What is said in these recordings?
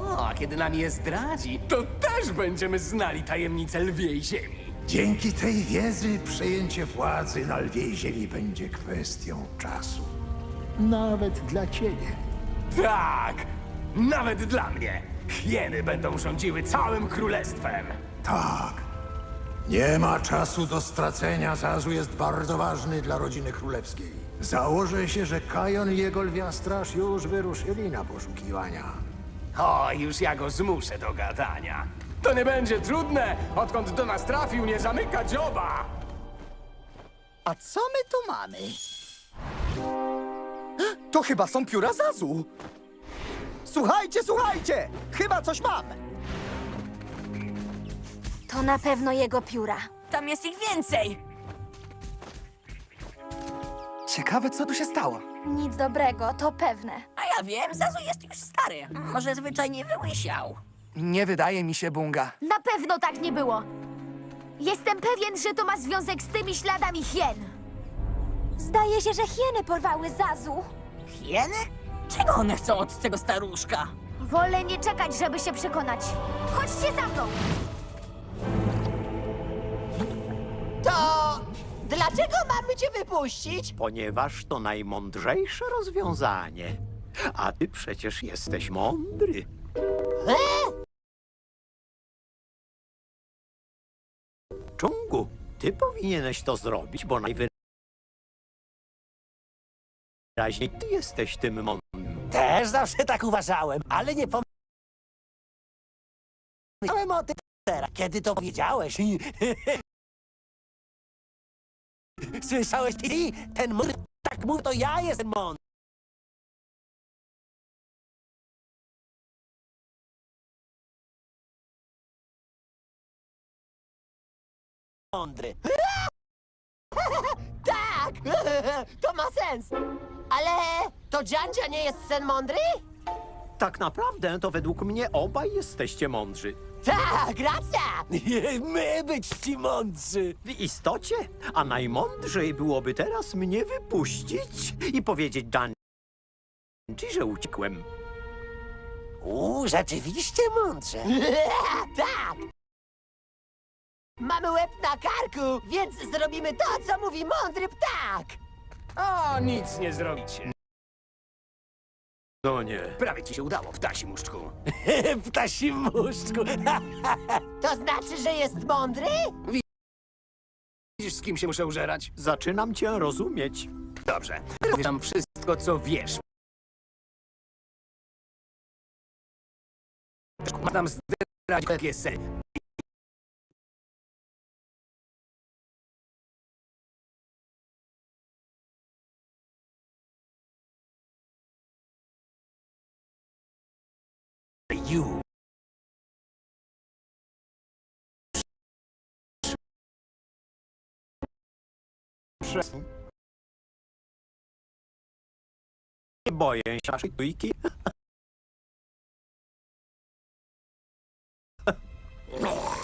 O, a kiedy nam je zdradzi, to też będziemy znali tajemnicę lwiej ziemi. Dzięki tej wiedzy przejęcie władzy na lwiej ziemi będzie kwestią czasu. Nawet dla ciebie. Tak, nawet dla mnie. Hieny będą rządziły całym królestwem. Tak. Nie ma czasu do stracenia. Zazu jest bardzo ważny dla rodziny królewskiej. Założę się, że Kajon i jego lwia straż już wyruszyli na poszukiwania. O, już ja go zmuszę do gadania. To nie będzie trudne, odkąd do nas trafił, nie zamyka dzioba. A co my tu mamy? To chyba są pióra Zazu. Słuchajcie, słuchajcie! Chyba coś mam. To na pewno jego pióra. Tam jest ich więcej! Ciekawe, co tu się stało. Nic dobrego, to pewne. A ja wiem, Zazu jest już stary. Może zwyczajnie wyłysiał. Nie wydaje mi się, Bunga. Na pewno tak nie było. Jestem pewien, że to ma związek z tymi śladami hien. Zdaje się, że hieny porwały Zazu. Hieny? Czego one chcą od tego staruszka? Wolę nie czekać, żeby się przekonać. Chodźcie za mną! To dlaczego mamy cię wypuścić? ponieważ to najmądrzejsze rozwiązanie. A ty przecież jesteś mądry. Dżungu, ty powinieneś to zrobić, bo najwyraźniej ty jesteś tym mądrym. Też zawsze tak uważałem, ale nie pomyślałem o tym teraz, kiedy to powiedziałeś. Słyszałeś ty? Ten mur tak mówi, to ja jestem mądry. Mądry. tak! to ma sens. Ale to Dziandzia nie jest sen mądry? Tak naprawdę to według mnie obaj jesteście mądrzy. Tak, racja! My być ci mądrzy. W istocie, a najmądrzej byłoby teraz mnie wypuścić i powiedzieć Danci, że uciekłem. U, rzeczywiście mądrze. tak! Mamy łeb na karku, więc zrobimy to, co mówi mądry ptak. O, nic nie zrobicie. No nie. Prawie ci się udało, ptasi muszczku. Ptasi muszczku. to znaczy, że jest mądry? Widzisz, z kim się muszę użerać? Zaczynam cię rozumieć. Dobrze, powiedz nam wszystko, co wiesz. Madam zdradzić jakie sen. You. Boję się naszej trójki.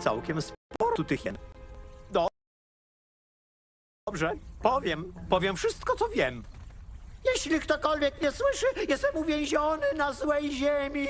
Całkiem sporo tu tych jen. Do- Dobrze, powiem. Powiem wszystko, co wiem. Jeśli ktokolwiek nie słyszy, jestem uwięziony na złej ziemi.